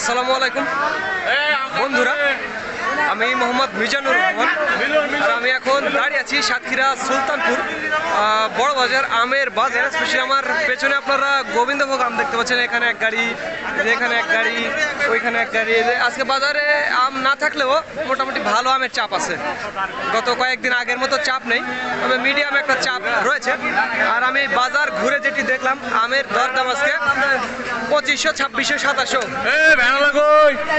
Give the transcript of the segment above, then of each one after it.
আসসালামু আলাইকুম। বন্ধুরা আমি মোহাম্মদ মিজানুর রহমান। আর আমি এখন দাঁড়িয়ে আছি সাতক্ষীরা সুলতানপুর বড় বাজার আমের বাজার স্পেশালি আমার পেছনে আপনারা গোবিন্দভোগ আম দেখতে পাচ্ছেন এখানে এক গাড়ি এখানে এক গাড়ি ওইখানে এক গাড়ি আজকে বাজারে আম না থাকলেও মোটামুটি ভালো আমের চাপ আছে। গত কয়েকদিন আগের মতো চাপ নেই তবে মিডিয়াম একটা চাপ রয়েছে। আর আমি বাজার ঘুরে যেটি দেখলাম আমের দরদাম আজকে পঁচিশশো ছাব্বিশশো সাতাশশো।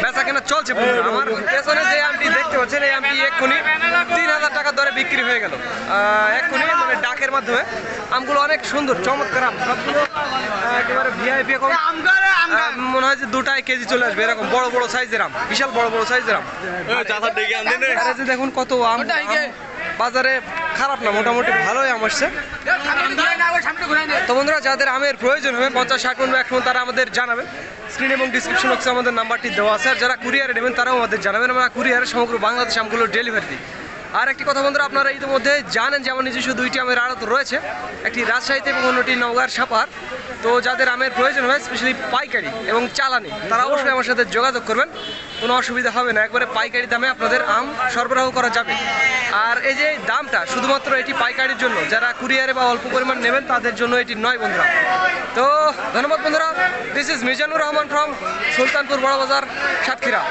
বেচা কেনা চলছে। আমার পেছনে যে আমটি দেখতে পাচ্ছেন এই আমটি এক্ষুনি তিন হাজার টাকা দরে বিক্রি হয়ে গেল। এক্ষুনি মানে ডাকের মাধ্যমে। আমগুলো অনেক সুন্দর চমৎকার আম। সবগুলো একেবারে ভিআইপি এখন মনে হয় যে দুটাই কেজি চলে আসবে। এরকম বড় বড় সাইজের আম বিশাল বড় বড় সাইজের আম। দেখুন কত আম। বাজারে খারাপ না মোটামুটি ভালোই আম আসছে। তো বন্ধুরা যাদের আমের প্রয়োজন হবে পঞ্চাশ ষাট মন এক মন তারা আমাদের জানাবেন স্ক্রিন এবং ডিসক্রিপশন বক্সে আমাদের নাম্বারটি দেওয়া আছে আর যারা কুরিয়ারে নেবেন তারাও আমাদের জানাবেন। আমরা কুরিয়ারে সমগ্র বাংলাদেশ আমগুলো ডেলিভারি দিই। আর একটি কথা বন্ধুরা, আপনারা ইতিমধ্যে জানেন যে আমার নিজস্ব দুইটি আমের আড়ত রয়েছে। একটি রাজশাহীতে এবং অন্যটি নওগাঁর সাপার। তো যাদের আমের প্রয়োজন হয় স্পেশালি পাইকারি এবং চালানি, তারা অবশ্যই আমার সাথে যোগাযোগ করবেন। কোনো অসুবিধা হবে না, একবারে পাইকারি দামে আপনাদের আম সরবরাহ করা যাবে। আর এই যে দামটা, শুধুমাত্র এটি পাইকারির জন্য, যারা কুরিয়ারে বা অল্প পরিমাণ নেবেন, তাদের জন্য এটি নয় বন্ধুরা। তো ধন্যবাদ বন্ধুরা this is Mizanur Rahman from Sultanpur Barabazar, Satkhira.